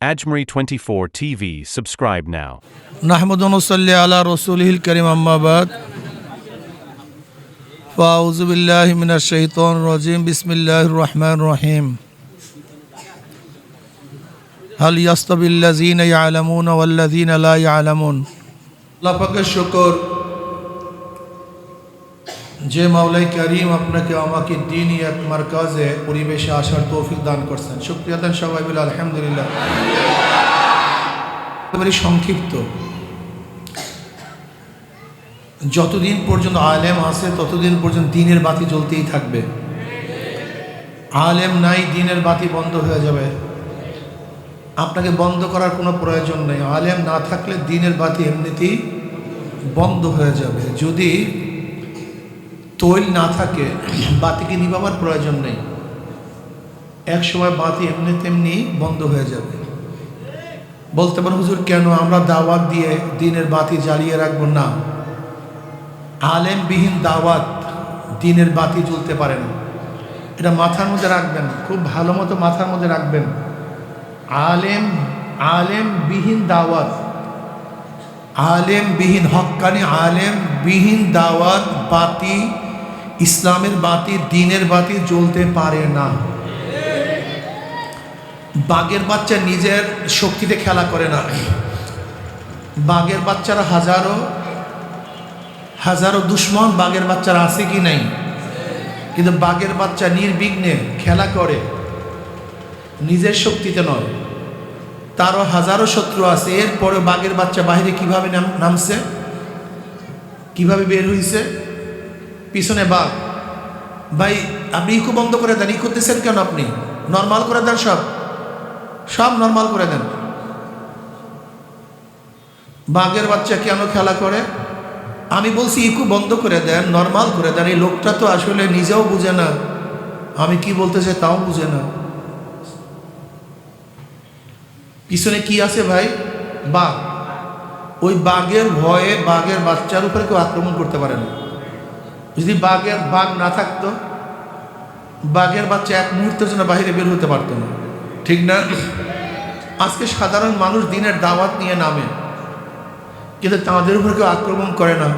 Ajmeri 24 TV. Subscribe now. নাহমদ নসল্লি আলা রসুলহিল করিম আম্মাবাদ ফাউজুবিল্লাহ মিনা শৈতন রজিম বিসমিল্লাহ রহমান রহিম হাল ইয়াস্তবিল্লাজিন ইয়ালামুন ওয়াল্লাযিন লা ইয়ালামুন আল্লাহ পাকের শুকর যে মাওলাই করিম আপনাকে আমাকে দিনই এক মার্কাজে পরিবেশে আসার তৌফিক দান করছেন। শুক্রিয়া দেন সবাই বলে আলহামদুলিল্লাহ। একেবারে সংক্ষিপ্ত। যতদিন পর্যন্ত আলেম আছে, ততদিন পর্যন্ত দিনের বাতি জ্বলতেই থাকবে। আলেম নাই, দিনের বাতি বন্ধ হয়ে যাবে। আপনাকে বন্ধ করার কোনো প্রয়োজন নেই। আলেম না থাকলে দিনের বাতি এমনিতেই বন্ধ হয়ে যাবে। যদি তৈল না থাকে, বাতিকে নিবাবার প্রয়োজন নেই। এক সময় বাতি এমনি তেমনি বন্ধ হয়ে যাবে। বলতে পারেন, হুজুর, কেন আমরা দাওয়াত দিয়ে দিনের বাতি জ্বালিয়ে রাখব? না। আলেমবিহীন দাওয়াত দিনের বাতি জ্বলতে পারে না। এটা মাথার মধ্যে রাখবেন, খুব ভালো মতো মাথার মধ্যে রাখবেন। আলেম, আলেমবিহীন দাওয়াত, আলেমবিহীন হক্কানি আলেমবিহীন দাওয়াত, বাতি ইসলামের বাতি দিনের বাতি জ্বলতে পারে না। বাঘের বাচ্চা নিজের শক্তিতে খেলা করে না। বাঘের বাচ্চারা হাজারো হাজারো দুশ্মন বাঘের বাচ্চারা আছে কি নাই? কিন্তু বাঘের বাচ্চা নির্বিঘ্নে খেলা করে, নিজের শক্তিতে নয়। তারও হাজারো শত্রু আছে। এরপরে বাঘের বাচ্চা বাইরে কীভাবে নাম- নামছে? কীভাবে বের হইছে? পিছনে বাঘ ভাই, আপনি ইকু বন্ধ করে দেন ই করতেছেন কেন আপনি? নর্মাল করে দেন সব? সব নর্মাল করে দেন। বাঘের বাচ্চা কেন খেলা করে? আমি বলছি ইকু বন্ধ করে দেন নর্মাল করে দেন। এই লোকটা তো আসলে নিজেও বুঝে না। আমি কি বলতে চাই তাও বুঝে না। পিছনে কি আছে ভাই? বাঘ। ওই বাঘের ভয়ে বাঘের বাচ্চার উপরে কেউ আক্রমণ করতে পারে না। যদি বাঘের বাঘ না থাকতো, বাঘের বাচ্চা এক মুহূর্তের জন্য বাহিরে বের হতে পারতো না। ঠিক না? আজকে সাধারণ মানুষ দিনের দাওয়াত নিয়ে নামে, কিন্তু তাদের উপর কেউ আক্রমণ করে না,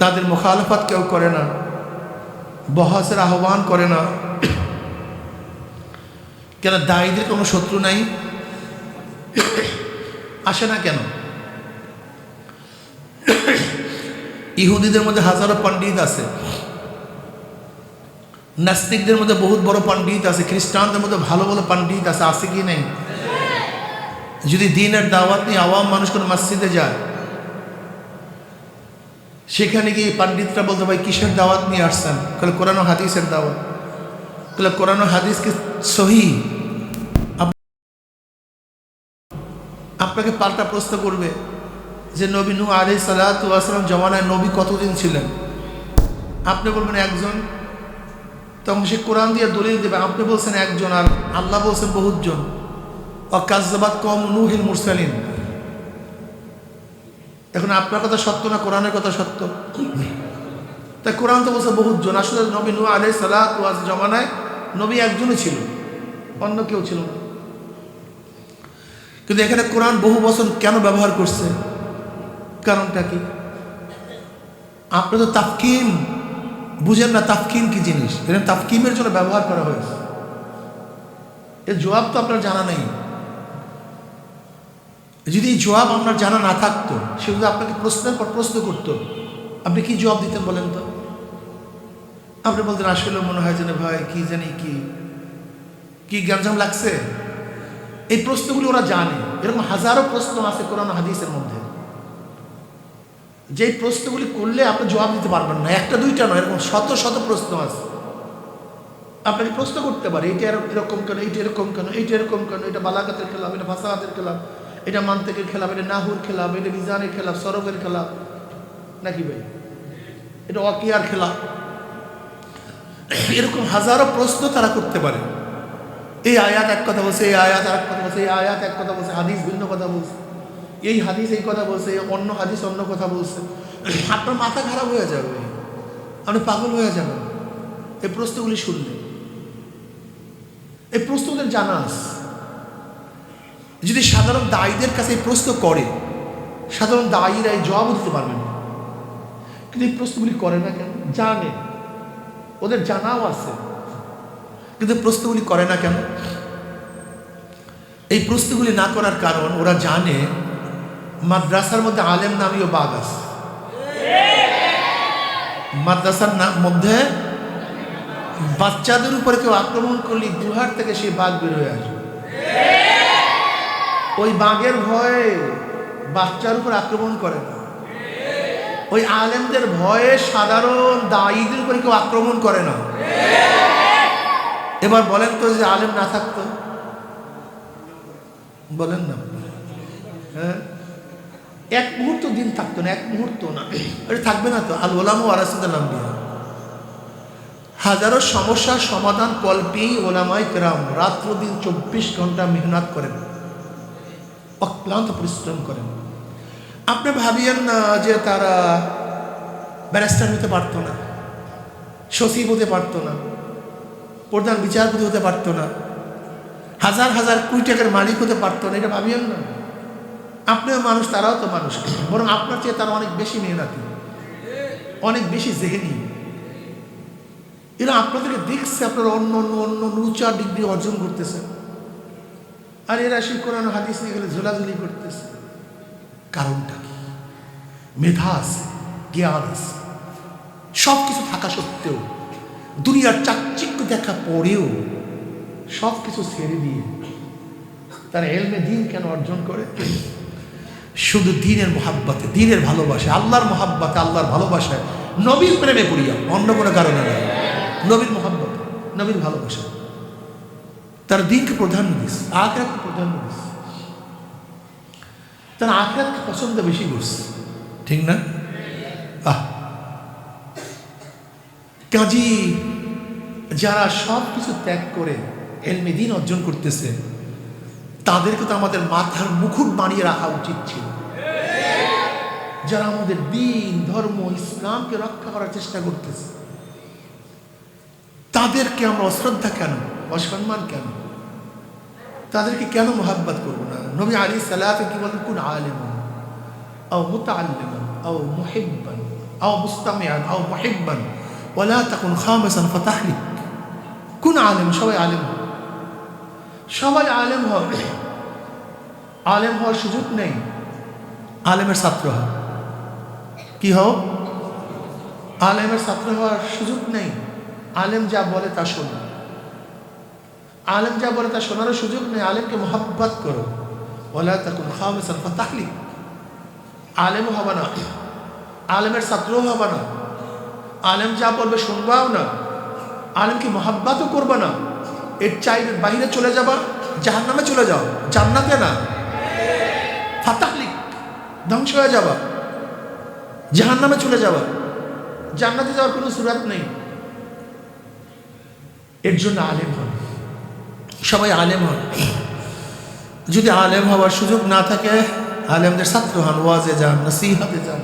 তাদের মোখালফাত কেউ করে না, বহাসের আহ্বান করে না। কেন দায়ীদের কোনো শত্রু নাই? আসে না কেন? ইহুদিদের মধ্যে হাজারো পণ্ডিত আছে। নাস্তিকদের মধ্যে বহুত বড় পণ্ডিত আছে, খ্রিস্টানদের মধ্যে ভালো ভালো পণ্ডিত আছে আছে কি নেই? যদি দিনের দাওয়াত নিয়ে আওয়াম মানুষ কোনো মসজিদে যায়, সেখানে গিয়ে পণ্ডিতরা বলতে ভাই কিসের দাওয়াত নিয়ে আসছেন? তাহলে কোরআন হাদিসের দাওয়াত। তাহলে কোরআন ও হাদিস কি সহি? আপনাকে পাল্টা প্রশ্ন করবে। যে নবী নু আলি সালাতাম জমানায় নবী কতদিন ছিলেন? আপনি বলবেন একজন। তখন সে কোরআন দিয়ে দলিল দেবে, আপনি বলছেন একজন আর আল্লাহ বলছেন বহুজন অকাজবাদ কম নুহিল মুরসালিন। এখন আপনার কথা সত্য না কোরআনের কথা সত্য? তাই কোরআন তো বলছে বহুজন আসলে নবী নু আলাই সালাত জমানায় নবী একজনই ছিল, অন্য কেউ ছিল না। কিন্তু এখানে কোরআন বহু বছর কেন ব্যবহার করছে? কারণটা কি? আপনি তো তাফকিম। বুঝেন না তাফকিম কি জিনিস? এটা তাফকিমের জন্য ব্যবহার করা হয়েছে। এর জবাব তো আপনার জানা নেই। যদি এই জবাব আপনার জানা না থাকতো, সে যদি আপনাকে প্রশ্নের পর প্রশ্ন করতো, আপনি কি জবাব দিতেন বলেন তো? আপনি বলতেন আসলে মনে হয় যেন ভাই, কি জানি কি কি গ্যাঞ্জাম লাগছে? এই প্রশ্নগুলি ওরা জানে। এরকম হাজারো প্রশ্ন আছে কোরআন হাদিসের মধ্যে। যেই প্রশ্নগুলি করলে আপনি জবাব দিতে পারবেন না। একটা, দুইটা নয়, এরকম শত শত প্রশ্ন আছে। আপনাকে প্রশ্ন করতে পারে এইটা এরকম কেন, এইটা এরকম কেন, এইটা এরকম কেন, এটা বালাকাতের খেলাম এটা ফাসাহাতের খেলাম এটা মান্তেকের খেলাম এটা নাহুর খেলাম এটা মিজানের খেলাম সরবের খেলাম নাকি ভাই? এটা অকিয়ার খেলা এরকম হাজারো প্রশ্ন তারা করতে পারে। এই আয়াত এক কথা বলছে, এই আয়াত এক কথা বলছে, এই আয়াত এক কথা বলছে, হাদিস ভিন্ন কথা বলছে। এই হাদিস এই কথা বলছে অন্য হাদিস অন্য কথা বলছে। আপনার মাথা খারাপ হয়ে যাবে। আপনি পাগল হয়ে যাবেন। এই প্রশ্নগুলি শুনলে। এই প্রশ্ন ওদের জানা আছে। যদি সাধারণ দায়ীদের কাছে এই প্রশ্ন করে, সাধারণ দায়ীরা এই জবাব দিতে পারবে না। কিন্তু এই প্রশ্নগুলি করে না কেন? জানে। ওদের জানাও আছে। কিন্তু প্রশ্নগুলি করে না কেন? এই প্রশ্নগুলি না করার কারণ ওরা জানে মাদ্রাসার মধ্যে আলেম নামীয় বাঘ আছে। মাদ্রাসার মধ্যে বাচ্চাদের উপরে কেউ আক্রমণ করলে দুহার থেকে সেই বাঘ বের হয়ে আসবে। ওই বাঘের ভয়ে বাচ্চার উপর আক্রমণ করে না। ওই আলেমদের ভয়ে সাধারণ দায়ীদের উপরে কেউ আক্রমণ করে না। এবার বলেন তো যে আলেম না থাকতো। বলেন না। হ্যাঁ? এক মুহূর্ত দিন থাকতো না, এক মুহূর্ত না। এটা থাকবে না তো, আল ওলাম ও আরাসুদ্দাল্লাম দিয়া হাজারো সমস্যার সমাধান কল্পেই ওলামাই কেরাম রাত্র দিন চব্বিশ ঘণ্টা মেহনত করেন। অক্লান্ত পরিশ্রম করেন। আপনি ভাবিয়েন না যে তারা ব্যারিস্টার হতে পারতো না, সচিব হতে পারতো না, প্রধান বিচারপতি হতে পারতো না, হাজার হাজার কোটি টাকার মালিক হতে পারতো না, এটা ভাবিয়েন না? আপনিও মানুষ, তারাও তো মানুষ। বরং আপনার চেয়ে তারা অনেক বেশি মেহনতি, অনেক বেশি জেহেনি। এরা আপনাদেরকে দেখছে, আপনারা অন্য অন্য অন্য উঁচা ডিগ্রি অর্জন করতেছে। আর এরা সেই কোরআন হাদিস নিয়ে গেলে ঝোলাঝুলি করতেছে। কারণটা কি? মেধা আছে, জ্ঞান আছে। সব কিছু থাকা সত্ত্বেও, দুনিয়ার চাকচিক্য দেখা পরেও সব কিছু ছেড়ে দিয়ে তারা এলমে দিন কেন অর্জন করে? শুধু দিনের মোহাব্বতে, দিনের ভালোবাসা আল্লাহর মোহাব্বতে, আল্লাহর ভালোবাসায় নবীর প্রেমে পড়িয়া, অন্য কোনো কারণে নয় নবীর মোহাব্বত, নবীর ভালোবাসা। তার দিনকে প্রাধান্য দিস, আখরাতকে প্রাধান্য দিস। তার আখরাতকে পছন্দ বেশি করছে ঠিক না? আহ। কাজী, যারা সব কিছু ত্যাগ করে, এলমে দিন অর্জন করতেছে তাদেরকে তো আমাদের মাথার মুকুট বানিয়ে রাখা উচিত ছিল। যারা আমাদের দিন, ধর্ম, ইসলামকে রক্ষা করার চেষ্টা করতেছে। তাদেরকে আমরা অশ্রদ্ধা কেন, অসম্মান কেন? তাদেরকে কেন মোহাব্বত করব না? নবী আলী সালাতে কি বলেন? কোন আলেমন, আও মুতাআল্লিমান, আও মুহিব্বান, আও মুস্তামিয়ান আও মুহিব্বান, ওয়ালা তাকুন খামিসান ফাতাহলিক। কোন আলেম? সবাই আলেম। সবাই আলেম হবে। আলেম হওয়ার সুযোগ নেই। আলেমের ছাত্র হও কি হও? আলেমের ছাত্র হওয়ার সুযোগ নেই। আলেম যা বলে তা শোনো। আলেম যা বলে তা শোনারও সুযোগ নেই। আলেমকে মোহাব্বত করো। ওলা তখন খামেসান ফাতাহলি আলেমও হবে না। আলেমের ছাত্রও হবে না। আলেম যা বলবে শুনবাও না। আলেমকে মোহাব্বতও করবে না। এর চাই বাইরে চলে যাবা জাহান নামে চলে যাও। জান্নাতে না। ফাতাহলিক ধ্বংস হয়ে যাবা। জাহান নামে চলে যাবা। জান্নাতে যাওয়ার কোনো সুরাত নেই। এর জন্য আলেম হন। সবাই আলেম হন। যদি আলেম হওয়ার সুযোগ না থাকে, আলেমদের ছাত্র হন, ওয়াজে যান, নসিহাতে যান,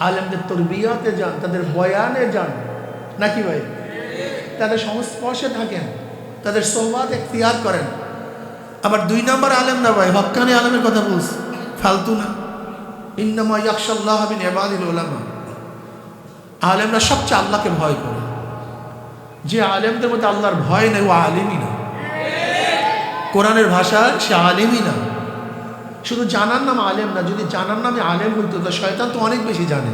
আলেমদের তরবিয়াতে যান, তাদের বয়ানে যান। নাকি ভাই? তাদের সংস্পর্শে থাকেন। তাদের সোহবাদ এখতিয়ার করেন। আবার দুই নম্বর আলেম না ভাই হক্কানি আলেমের কথা বলছে। ফালতু না ইন্নামা আলেমরা সবচেয়ে আল্লাহকে ভয় করে। যে আলেমদের মধ্যে আল্লাহর ভয় নেই, ও আলেমই না। কোরআনের ভাষা সে আলেমই না। শুধু জানার নাম আলেম না, যদি জানার নামে আলেম হইতো, তো শয়তান তো অনেক বেশি জানে।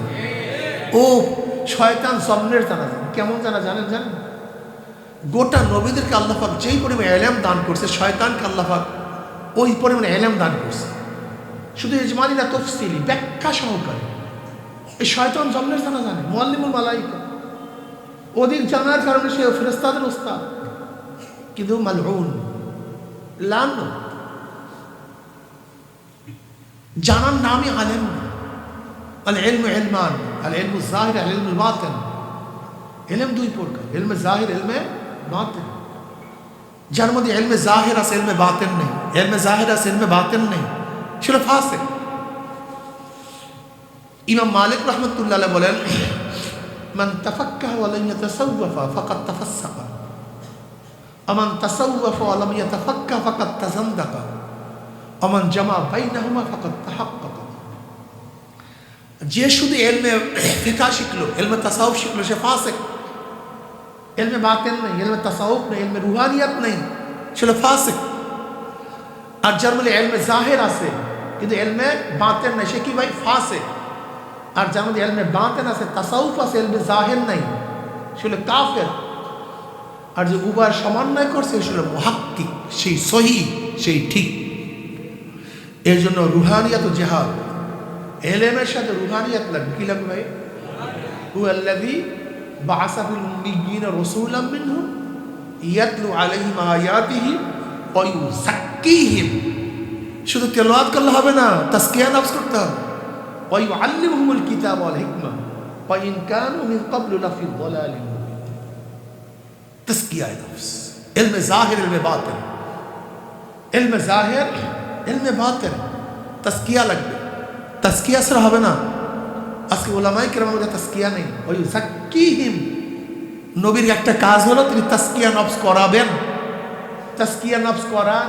ও, শয়তান স্বপ্নের জানে। কেমন জানা জানেন জানেন? গোটা নবীদেরকে আল্লাহাক যেই পরিমাণে এলেম দান করছে, শয়তানকে আল্লাহাক ওই পরিমাণে এলেম দান করছে। শুধু ইজমানি না তফসিলি, ব্যাখ্যা সহকারে। এই শয়তান জন্মের জানা জানে মোয়াল্লিমুল মালাইকা। অধিক জানার কারণে সে ফেরেস্তাদের ওস্তাদ কিন্তু মালউন লান জানার নামই আলেম আল এলম এলমান আল এলম জাহির, আল এলম বাতেন। এলম দুই প্রকার এলমে জাহির এলমে বাতেন যার মধ্যে এলমে জাহের আছে, এলমে বাতেন নেই। এলমে জাহের আছে, এলমে বাতেন নেই। সেটা ফাঁসে ইমাম মালিক রহমতুল্লাহ বলেন, মান তাফাক্কাহ ওয়ালাম ইয়াতাসাওয়াফা ফাকাদ তাফাসসাকা। আমান তাসাওয়াফা ওয়ালাম ইয়াতাফাক্কাহ ফাকাদ তাজান্দাকা আমান জামা বাইনাহুমা ফাকাদ তাহাক্কাকা। যে শুধু এলমে ফিকা শিখলো, এলমে তাসাউফ শিখলো, সে ফাসিক। এলমে বাতেন নেই এলমে তাসাউফ নেই এলমে রুহানিয়াত নেই ছিল ফাসেক আর যার মধ্যে এলমে জাহের আছে কিন্তু এলমে বাতেন নাই সে কি ভাই ফাসে আর যার মধ্যে এলমে বাতেন আছে তাসাউফ আছে এলমে জাহের নাই হলো কাফের আর যে উবার সমন্বয় করছে সে হলো মহাক্কিক সেই সহি সেই ঠিক এর জন্য রুহানিয়াত জেহাদ। এলেমের সাথে রুহানিয়াত লাগবে। কি লাগবে ভাই? হুয়াল্লাযী বাআসা ফিল উম্মিয়্যিনা রাসূলাম মিনহুম ইয়াতলু আলাইহিম আয়াতিহি ওয়া ইউযাক্কিহিম। শুধু তেলাওয়াত করলে হবে না তাসকিয়া নফস করতে হবে। ওয়া ইউআল্লিমুহুমুল কিতাব ওয়াল হিকমা। ওয়া ইন কানু মিন ক্বাবলু লাফি মুবিন। তাসকিয়া নফস। ইলমে জাহির, ইলমে বাতিন ইলমে জাহির, ইলমে বাতিন তাসকিয়া লাগবে। তাস্কিয়া ছাড়া হবে না। আজকে ওলামাই কেরামের মধ্যে তাস্কিয়া নেই। ওই সাক্কিহিম নবীর একটা কাজ হলো, তিনি তাস্কিয়া নফস করাবেন। তাস্কিয়া নফস করান।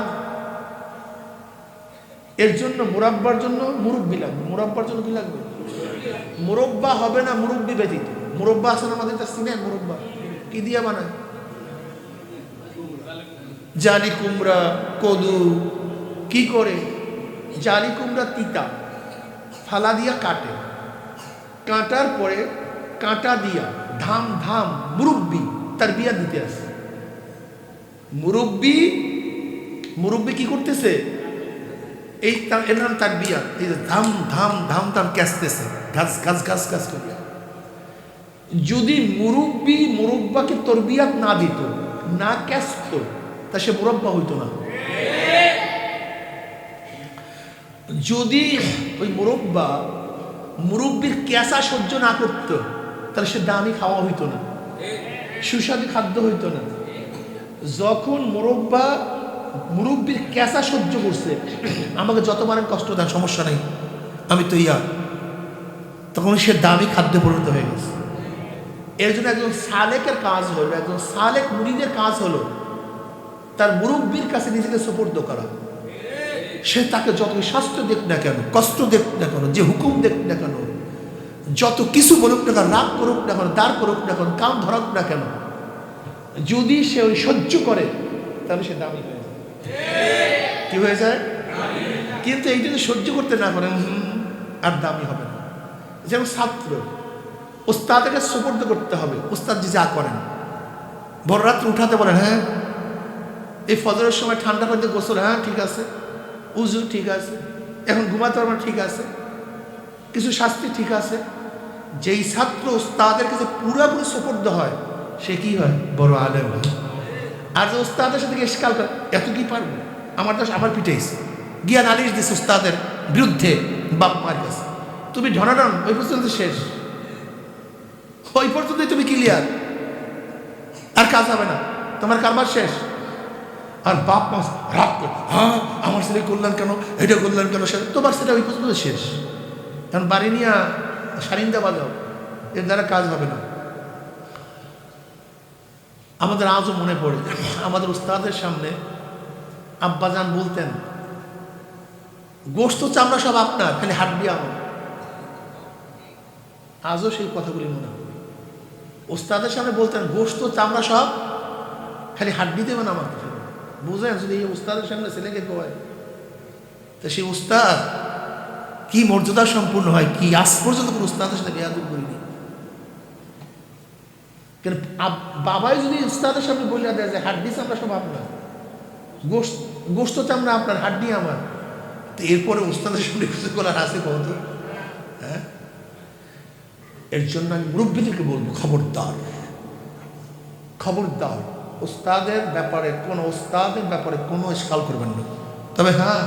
এর জন্য মুরাব্বার জন্য মুরব্বি লাগবে। মুরাব্বার জন্য কি লাগবে? মুরব্বা হবে না মুরব্বি ব্যতীত। মুরব্বা না আমাদের চিনেন মুরব্বা। কি দিয়ে বানায়? জালি কুমড়া, কদু, কি করে? জালি কুমড়া তিতা, ফালা দিয়া কাটে। কাটার পরে কাঁটা দিয়া ধাম ধাম মুরব্বি তার বিয়া দিতে আসে। মুরব্বি মুরব্বি কি করতেছে? এই এর তার বিয়া এই যে ধাম ধাম ধাম ধাম ক্যাসতেছে গাছ গাছ গাছ গাছ করিয়া। যদি মুরব্বি মুরব্বাকে তরবিয়াত না দিত, না ক্যাসত তা সে মুরব্বা হইতো না। যদি ওই মুরব্বা মুরব্বির ক্যাসা সহ্য না করত, তাহলে সে দামি খাওয়া হইতো না, সুস্বাদু খাদ্য হইতো না। যখন মুরব্বা মুরব্বীর ক্যাসা সহ্য করছে, আমাকে যতবার কষ্ট দেন, সমস্যা নেই, আমি তো ইয়া তখন সে দামি খাদ্যে পরিণত হয়ে গেছে। এর জন্য একজন সালেকের কাজ হলো, একজন সালেক মুড়িদের কাজ হলো, তার মুরব্বীর কাছে নিজেকে সুপর্দ করা। সে তাকে যত স্বাস্থ্য দেখ না কেন, কষ্ট দেখ না কেন, যে হুকুম দেখ না কেন, যত কিছু বলুক না কেন, রাগ করুক না কেন, দাঁড় করুক না কেন কাম ধরুক না কেন, যদি সে ওই সহ্য করে, তাহলে সে দামি হয়ে যায়। কি হয়ে যায়? কিন্তু এই যদি সহ্য করতে না পারে আর দামি হবে না। যেমন ছাত্র ওস্তাদকে সুপর্দ করতে হবে ওস্তাদ যে যা করেন। বড় রাত্রে উঠাতে বলেন হ্যাঁ এই ফজরের সময় ঠান্ডা পানিতে গোসল হ্যাঁ ঠিক আছে। উজু ঠিক আছে, এখন ঘুমাতে পারবেন ঠিক আছে। কিছু শাস্তি ঠিক আছে, যেই ছাত্র ওস্তাদের কাছে পুরোপুরি সুপর্দ হয়, সে কি হয়? বড় আলেম হয়। আর যে ওস্তাদের সাথে গিয়ে স্কাল করে, এত কি পারব? আমার দোষ আমার পিঠেইছে গিয়া নালিশ দিস ওস্তাদের বিরুদ্ধে বাপ মার কাছে। তুমি ঢনাডন ওই পর্যন্ত শেষ। ওই পর্যন্তই তুমি ক্লিয়ার আর কাজ হবে না। তোমার কারবার শেষ। আর বাপ মা রাগ করে হ্যাঁ আমার ছেলে করলেন কেন? এটা করলেন কেন? সে তোমার সেটা ওই পর্যন্ত শেষ। কারণ বাড়ি নিয়ে সারিন্দা বাজাও, এর দ্বারা কাজ হবে না। আমাদের আজও মনে পড়ে, আমাদের উস্তাদের সামনে আব্বাজান বলতেন গোস্ত চামড়া সব আপনার, খালি হাড্ডি আমার। আজও সেই কথাগুলি মনে হয়। ওস্তাদের সামনে বলতেন গোস্ত চামড়া সব খালি হাড্ডি দেবেন আমার বুঝেন যদি এই উস্তাদের সামনে ছেলেকে কয়। তা সেই উস্তাদ, কি মর্যাদা সম্পূর্ণ হয়, কি আজ পর্যন্ত কোনো উস্তাদের সাথে বেয়াদুল করিনি? কেন বাবাই যদি উস্তাদের সামনে বলে দেয় যে হাড্ডি চামড়া সব আপনার গোস্ত গোস্ত চামড়া আপনার, হাড্ডি আমার, তো এরপরে উস্তাদের সামনে কিছু করার আছে কত হ্যাঁ? এর জন্য আমি মুরব্বীদেরকে বলব, খবরদার খবরদার। ওস্তাদের ব্যাপারে কোনো ওস্তাদের ব্যাপারে কোনো স্কাল করবেন না। তবে হ্যাঁ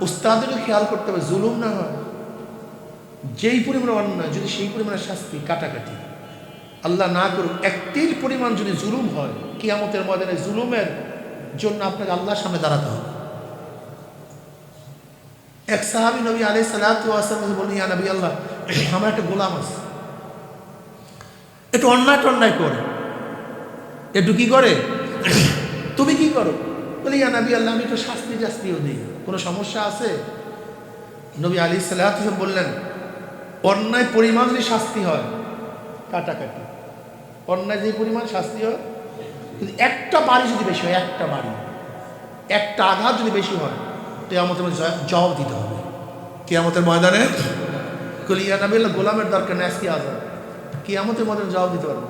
ওস্তাদেরও খেয়াল করতে হবে, জুলুম না হয়। যেই পরিমাণে অন্যায়, যদি সেই পরিমাণে শাস্তি, কাটাকাটি। আল্লাহ না করুক, একটির পরিমাণ যদি জুলুম হয়, কিয়ামতের ময়দানে জুলুমের জন্য আপনাকে আল্লাহর সামনে দাঁড়াতে হবে। এক সাহাবি নবী আলাই সালাম বলি ইয়া নবী আল্লাহ, আমার একটা গোলাম আছে। একটু অন্যায় টন্যায় করে। একটু কি করে? তুমি কি করো? বলে, ইয়া নবী আল্লাহ, আমি একটু শাস্তি জাস্তিও দিই। কোনো সমস্যা আছে? নবী আলী সাল্লাহ বললেন, অন্যায় পরিমাণ যদি শাস্তি হয়, কাটাকাটি। অন্যায় যে পরিমাণ শাস্তি হয়, কিন্তু একটা বাড়ি যদি বেশি হয়, একটা বাড়ি, একটা আঘাত যদি বেশি হয় তো আমাদের জবাব দিতে হবে। কেয়ামতের ময়দানে? কলিয়া নাবিল্লা গোলামের দরকার নেই, আজকে আজাদ কেয়ামতের ময়দানে জবাব দিতে পারব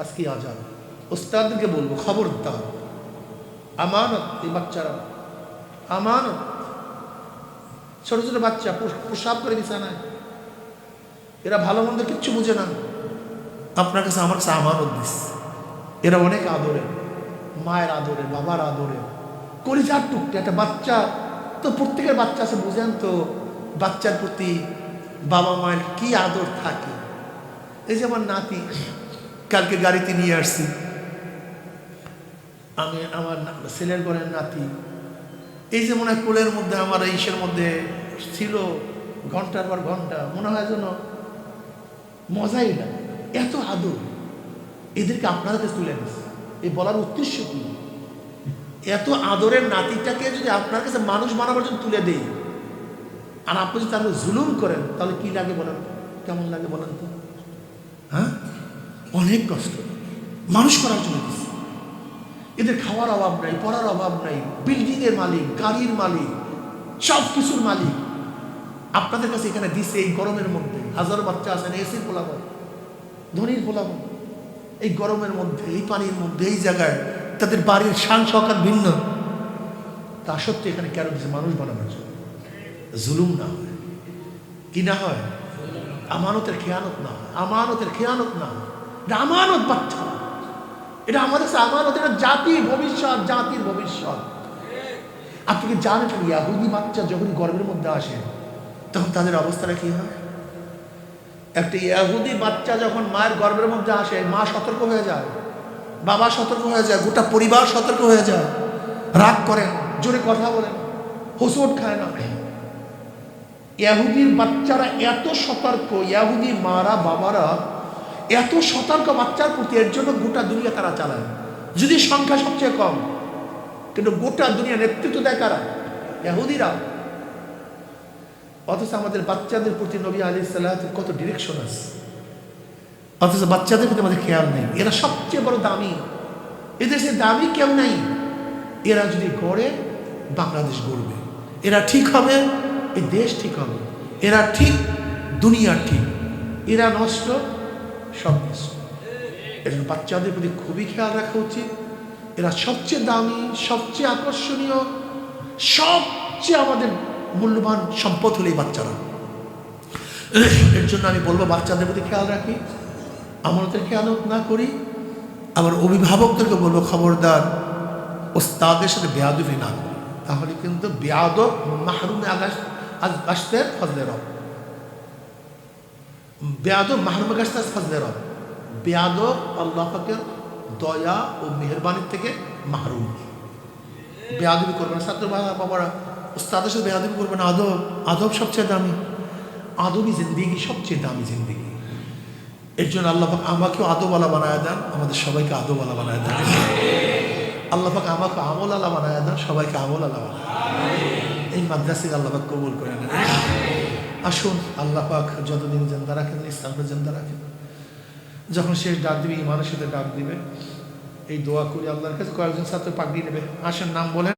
আজকে আজাদ ওস্তাদকে বলব খবর দাও আমানত এই বাচ্চারা। আমানত। ছোট ছোট বাচ্চা প্রসাব করে বিছানায় এরা ভালো মন্দ কিচ্ছু বুঝে না। আপনার কাছে আমার কাছে আমানত দিস। এরা অনেক আদরে। মায়ের আদরে, বাবার আদরে। কলিজার টুকটা। একটা বাচ্চা তো প্রত্যেকের বাচ্চা আছে, বুঝেন তো। বাচ্চার প্রতি বাবা মায়ের কি আদর থাকে। এই যে আমার নাতি কালকে গাড়িতে নিয়ে আসছি। আমি আমার ছেলের ঘরের নাতি। এই যে মনে হয় কোলের মধ্যে, আমার ইসের মধ্যে ছিল ঘণ্টার পর ঘণ্টা, মনে হয় যেন মজাই না। এত আদর। এদেরকে আপনার কাছে তুলে নিস এই বলার উদ্দেশ্য কি? এত আদরের নাতিটাকে যদি আপনার কাছে মানুষ বানাবার জন্য তুলে দেই, আর আপনি যদি তাহলে জুলুম করেন, তাহলে কি লাগে বলেন? কেমন লাগে বলেন তো? হ্যাঁ? অনেক কষ্ট। মানুষ করার জন্য এদের খাওয়ার অভাব নাই, পড়ার অভাব নাই বিল্ডিংয়ের মালিক, গাড়ির মালিক সব কিছুর মালিক। আপনাদের কাছে এখানে দিছে এই গরমের মধ্যে। হাজার বাচ্চা আছেন এসির পোলাবন ধনির পোলাবন এই গরমের মধ্যে, এই পানির মধ্যে, এই জায়গায় তাদের বাড়ির শান সকাল ভিন্ন। তা সত্ত্বে এখানে কেন দিছে? মানুষ বানানোর জন্য। জুলুম না হয়। কি না হয়? আমানতের খেয়ানত না হয়। আমানতের খেয়ানত না হয়। এটা বাচ্চা। এটা আমাদের আমানত, এটা জাতির ভবিষ্যৎ জাতির ভবিষ্যৎ। আপনি কি জানেন ইয়াহুদি বাচ্চা যখন গর্ভের মধ্যে আসে, তখন তাদের অবস্থাটা কি হয়? একটা ইয়াহুদি বাচ্চা যখন মায়ের গর্ভের মধ্যে আসে, মা সতর্ক হয়ে যায়, বাবা সতর্ক হয়ে যায়, গোটা পরিবার সতর্ক হয়ে যায়, রাগ করেন জোরে কথা বলেন হোসট খায় না। ইয়াহুদির বাচ্চারা এত সতর্ক, ইয়াহুদি মারা, বাবারা এত সতর্ক বাচ্চার প্রতি এর জন্য গোটা দুনিয়া তারা চালায়। যদি সংখ্যা সবচেয়ে কম, কিন্তু গোটা দুনিয়া নেতৃত্ব দেয় কারা? ইয়াহুদিরা। অথচ আমাদের বাচ্চাদের প্রতি নবী আলী সাল্লাহ কত ডিরেকশন আছে। অথচ বাচ্চাদের প্রতি আমাদের খেয়াল নেই। এরা সবচেয়ে বড় দামি। এদেশে দামি কেউ নেই। এরা যদি গড়ে, বাংলাদেশ গড়বে। এরা ঠিক হবে, এই দেশ ঠিক হবে। এরা ঠিক, দুনিয়া ঠিক। এরা নষ্ট সব নষ্ট এর বাচ্চাদের প্রতি খুবই খেয়াল রাখা উচিত। এরা সবচেয়ে দামি, সবচেয়ে আকর্ষণীয়, সবচেয়ে আমাদের মূল্যবান সম্পদ হলো এই বাচ্চারা। এর জন্য আমি বলব, বাচ্চাদের প্রতি খেয়াল রাখি। আমাদের খেয়াল না করি। আবার অভিভাবকদেরকে বলব, খবরদার, ওস্তাদের সাথে বেয়াদবি না তাহলে কিন্তু বেয়াদব মাহরুমে আগাস আসতে ফজলে রব। বেয়াদব মাহরুমে গাছতে ফজলে রব বেয়াদব আল্লাহ পাকের দয়া ও মেহরবানির থেকে মাহরুম। বেয়াদবি করবে না। ছাত্র বাবারা ওস্তাদের সাথে বেয়াদবি করবে না। আদব আদব সবচেয়ে দামি। আদবই জিন্দিগি সবচেয়ে দামি জিন্দিগি। এর জন্য আল্লাহ পাক আমাকেও আদোবালা বানায় দেন। আমাদের সবাইকে আদোবালা বানায় দেন। আল্লাহ পাক আমাকে আমল আলা বানায় দেন। সবাইকে আমল আলা বানায় এই মাদ্রাসিক আল্লাহ পাক কবুল করে নেন। আসুন, আল্লাহ পাক যতদিন জেন্দা রাখেন ইসলামকে জেন্দা রাখেন। যখন শেষ ডাক দিবে ইমানের সাথে ডাক দিবে, এই দোয়া করি আল্লাহর কাছে, কয়েকজন ছাত্র পাগড়ি নেবে। আসেন, নাম বলেন।